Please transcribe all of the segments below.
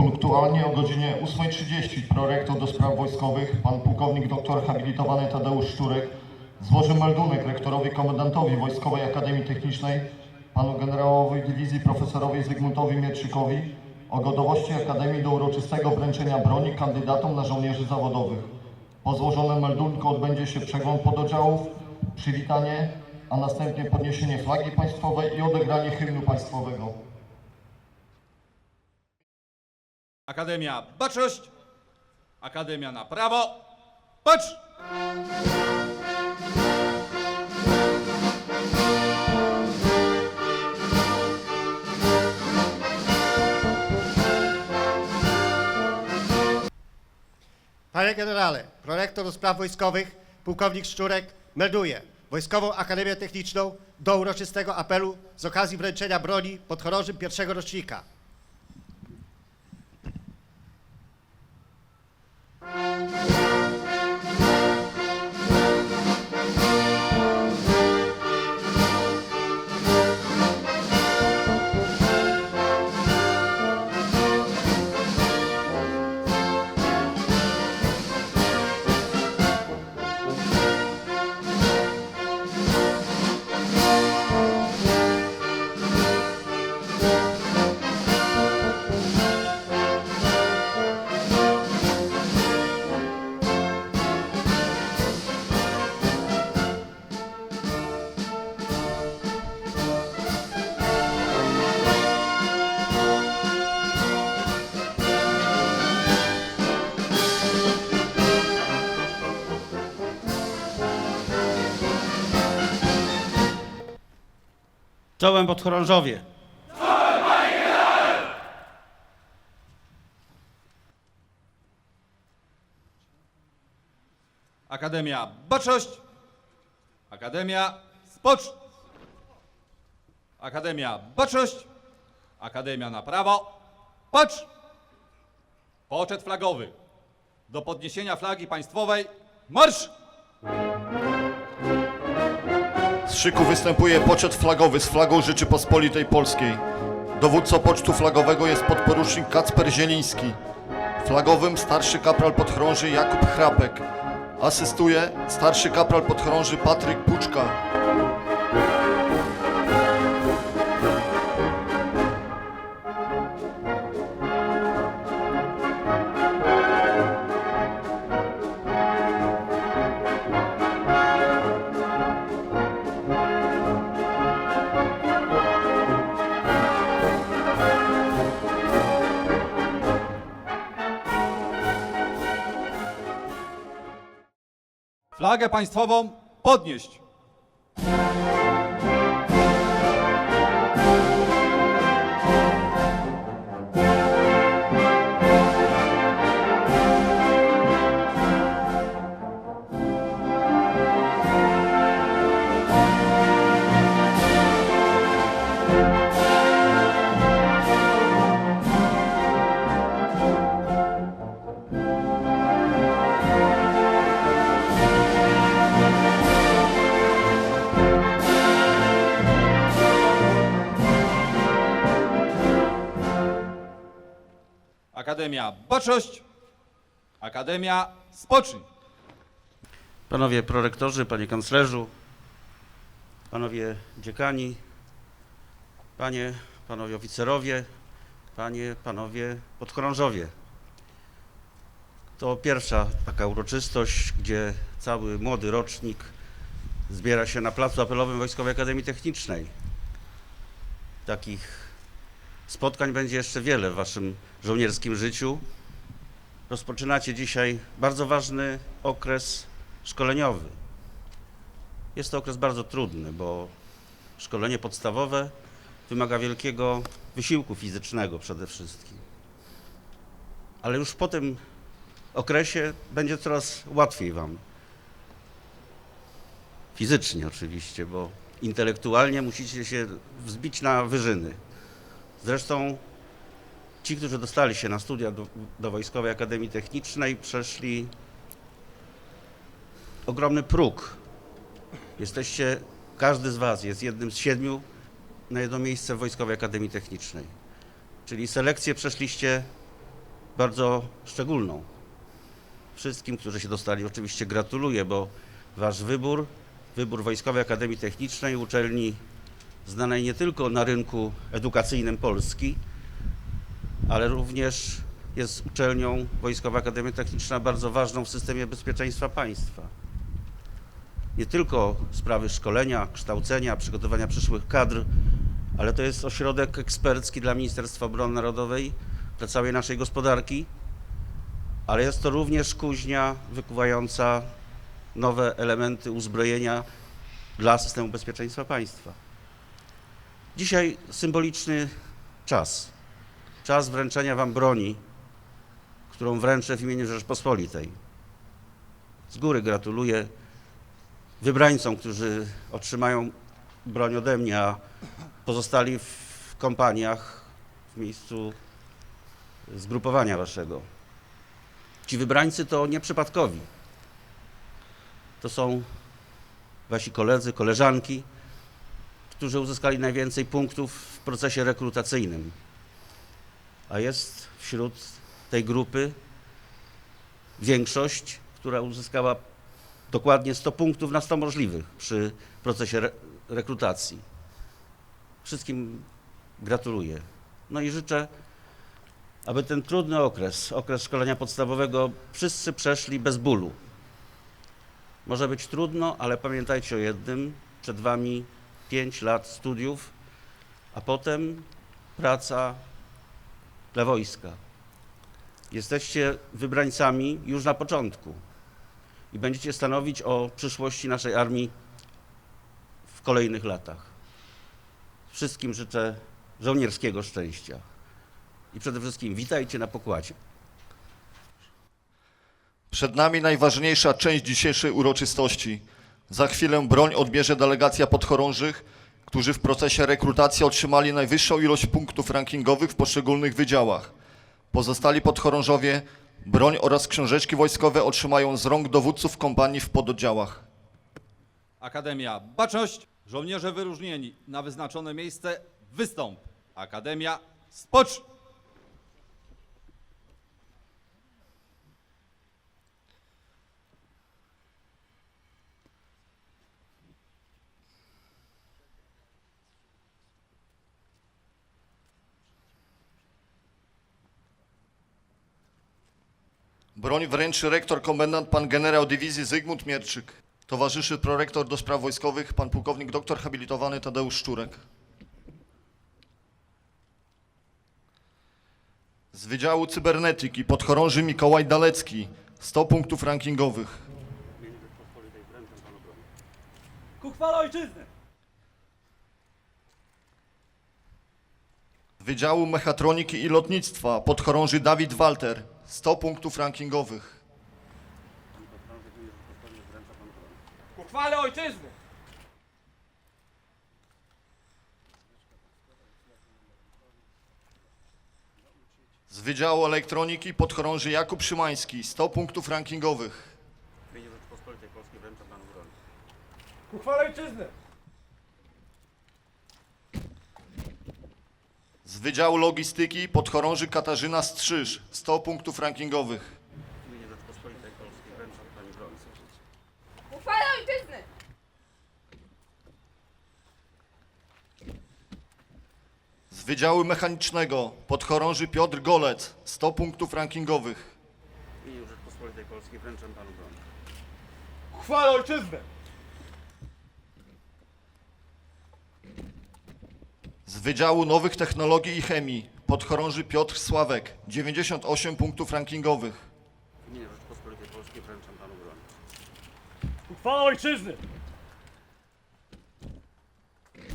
Punktualnie o godzinie 8.30 prorektor do spraw wojskowych, pan pułkownik doktor habilitowany Tadeusz Szczurek złoży meldunek rektorowi komendantowi Wojskowej Akademii Technicznej, panu generałowi dywizji profesorowi Zygmuntowi Mietrzykowi o gotowości Akademii do uroczystego wręczenia broni kandydatom na żołnierzy zawodowych. Po złożonym meldunku odbędzie się przegląd pododdziałów, przywitanie, a następnie podniesienie flagi państwowej i odegranie hymnu państwowego. Akademia Baczność, Akademia na Prawo, Patrz! Panie generale, prorektor do spraw wojskowych, pułkownik Szczurek melduje Wojskową Akademię Techniczną do uroczystego apelu z okazji wręczenia broni podchorążym pierwszego rocznika. Música Czołem podchorążowie. Akademia Baczność, Akademia Spocz, Akademia Baczność, Akademia na Prawo, Patrz! Poczet flagowy. Do podniesienia flagi państwowej, marsz! Szyku występuje poczet flagowy z flagą Rzeczypospolitej Polskiej. Dowódcą pocztu flagowego jest podporucznik Kacper Zieliński. Flagowym starszy kapral podchorąży Jakub Chrapek. Asystuje starszy kapral podchorąży Patryk Puczka. Flagę państwową podnieść! Akademia Baczność, Akademia Spocznij. Panowie prorektorzy, panie kanclerzu, panowie dziekani, panie, panowie oficerowie, panie, panowie podchorążowie. To pierwsza taka uroczystość, gdzie cały młody rocznik zbiera się na placu apelowym Wojskowej Akademii Technicznej. Takich spotkań będzie jeszcze wiele w waszym żołnierskim życiu. Rozpoczynacie dzisiaj bardzo ważny okres szkoleniowy. Jest to okres bardzo trudny, bo szkolenie podstawowe wymaga wielkiego wysiłku fizycznego przede wszystkim. Ale już po tym okresie będzie coraz łatwiej Wam. Fizycznie oczywiście, bo intelektualnie musicie się wzbić na wyżyny. Zresztą ci, którzy dostali się na studia do, do Wojskowej Akademii Technicznej, przeszli ogromny próg. Jesteście, każdy z Was jest jednym z siedmiu na jedno miejsce w Wojskowej Akademii Technicznej. Czyli selekcję przeszliście bardzo szczególną. Wszystkim, którzy się dostali, oczywiście gratuluję, bo wasz wybór, wybór Wojskowej Akademii Technicznej, uczelni znanej nie tylko na rynku edukacyjnym Polski, ale również jest uczelnią Wojskowa Akademia Techniczna bardzo ważną w systemie bezpieczeństwa państwa. Nie tylko sprawy szkolenia, kształcenia, przygotowania przyszłych kadr, ale to jest ośrodek ekspercki dla Ministerstwa Obrony Narodowej, dla całej naszej gospodarki, ale jest to również kuźnia wykuwająca nowe elementy uzbrojenia dla systemu bezpieczeństwa państwa. Dzisiaj symboliczny czas. Czas wręczenia Wam broni, którą wręczę w imieniu Rzeczpospolitej. Z góry gratuluję wybrańcom, którzy otrzymają broń ode mnie, a pozostali w kompaniach w miejscu zgrupowania Waszego. Ci wybrańcy to nieprzypadkowi. To są Wasi koledzy, koleżanki, którzy uzyskali najwięcej punktów w procesie rekrutacyjnym. A jest wśród tej grupy większość, która uzyskała dokładnie 100 punktów na 100 możliwych przy procesie re rekrutacji. Wszystkim gratuluję. No i życzę, aby ten trudny okres, okres szkolenia podstawowego, wszyscy przeszli bez bólu. Może być trudno, ale pamiętajcie o jednym: przed Wami 5 lat studiów, a potem praca dla wojska. Jesteście wybrańcami już na początku i będziecie stanowić o przyszłości naszej armii w kolejnych latach. Wszystkim życzę żołnierskiego szczęścia i przede wszystkim witajcie na pokładzie. Przed nami najważniejsza część dzisiejszej uroczystości. Za chwilę broń odbierze delegacja podchorążych, którzy w procesie rekrutacji otrzymali najwyższą ilość punktów rankingowych w poszczególnych wydziałach. Pozostali podchorążowie broń oraz książeczki wojskowe otrzymają z rąk dowódców kompanii w pododdziałach. Akademia Baczność, żołnierze wyróżnieni na wyznaczone miejsce, wystąp. Akademia Spocznij. Broń wręczy rektor komendant pan generał dywizji Zygmunt Mierczyk. Towarzyszy prorektor do spraw wojskowych pan pułkownik doktor habilitowany Tadeusz Szczurek. Z Wydziału Cybernetyki podchorąży Mikołaj Dalecki 100 punktów rankingowych. Ku chwale ojczyzny! Z Wydziału Mechatroniki i Lotnictwa podchorąży Dawid Walter 100 punktów rankingowych. Ku chwale ojczyzny! Z Wydziału Elektroniki podchorąży Jakub Szymański 100 punktów rankingowych. W imieniu Rzeczypospolitej Polskiej wręczam panu broń. Ku chwale ojczyzny! Wydziału Logistyki podchorąży Katarzyna Strzyż 100 punktów rankingowych. W imieniu Rzeczypospolitej Polskiej wręczam pani broń. Uchwała ojczyzny! Z Wydziału Mechanicznego podchorąży Piotr Golec 100 punktów rankingowych. W imieniu Rzeczypospolitej Polskiej wręczam panu broń. Ojczyzny! Z Wydziału Nowych Technologii i Chemii podchorąży Piotr Sławek 98 punktów rankingowych. W imieniu Rzeczypospolitej Polskiej wręczam panu broń. Ku chwale ojczyzny!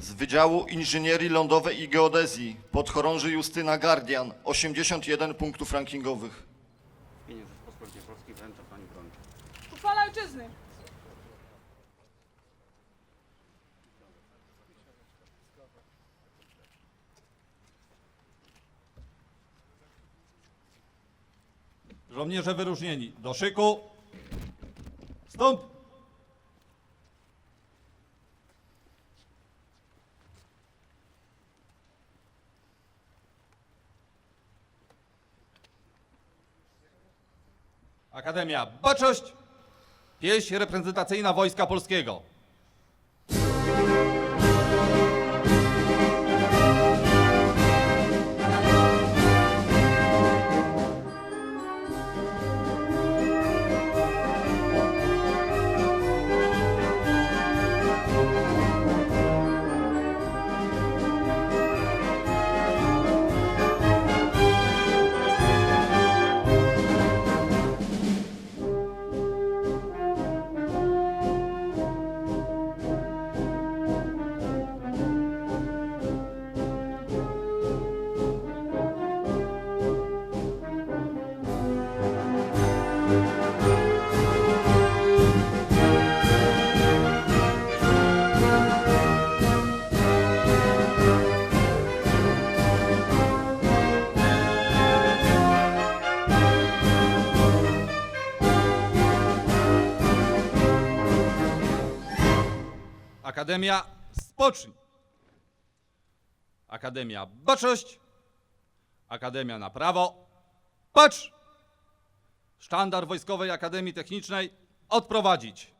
Z Wydziału Inżynierii Lądowej i Geodezji podchorąży Justyna Gardian 81 punktów rankingowych. W imieniu Rzeczypospolitej Polskiej wręczam pani broń. Uchwała ojczyzny! Żołnierze wyróżnieni do szyku. Wstąp. Akademia Baczność, pieśń reprezentacyjna Wojska Polskiego. Akademia Spocznij. Akademia Baczność. Akademia na prawo. Patrz! Sztandar Wojskowej Akademii Technicznej odprowadzić.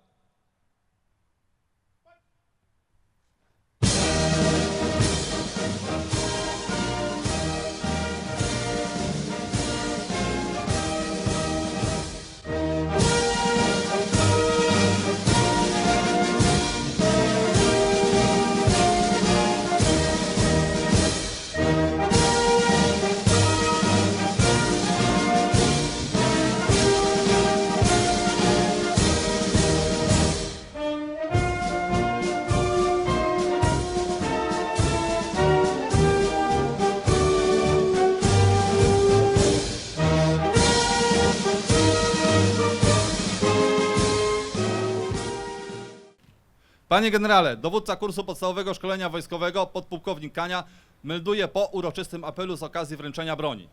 Panie generale, dowódca kursu podstawowego szkolenia wojskowego, podpułkownik Kania, melduje po uroczystym apelu z okazji wręczenia broni.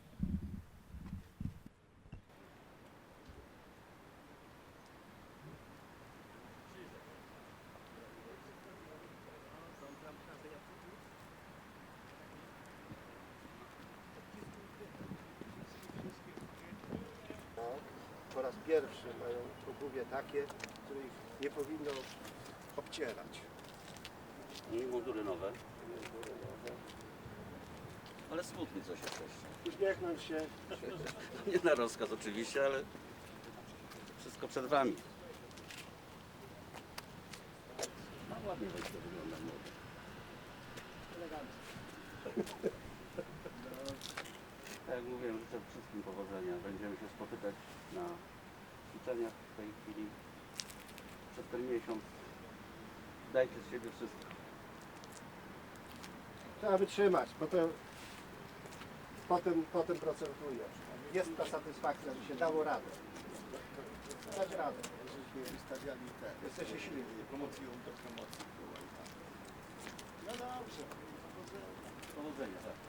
po raz pierwszy mają obuwie takie, których nie powinno obcierać. I mundury nowe. Ale smutny coś jesteś. Uśmiechnąć się, Nie na rozkaz oczywiście, ale wszystko przed wami. No ładnie wejście wygląda młody. Tak jak mówiłem, życzę wszystkim powodzenia. Będziemy się spotykać na ćwiczeniach w tej chwili przez ten miesiąc. Dajcie z siebie wszystko. trzeba wytrzymać, bo to potem, potem procentuje. Jest ta satysfakcja, że się dało radę. Dać radę. Jesteście silni. Powodzenia. Tak.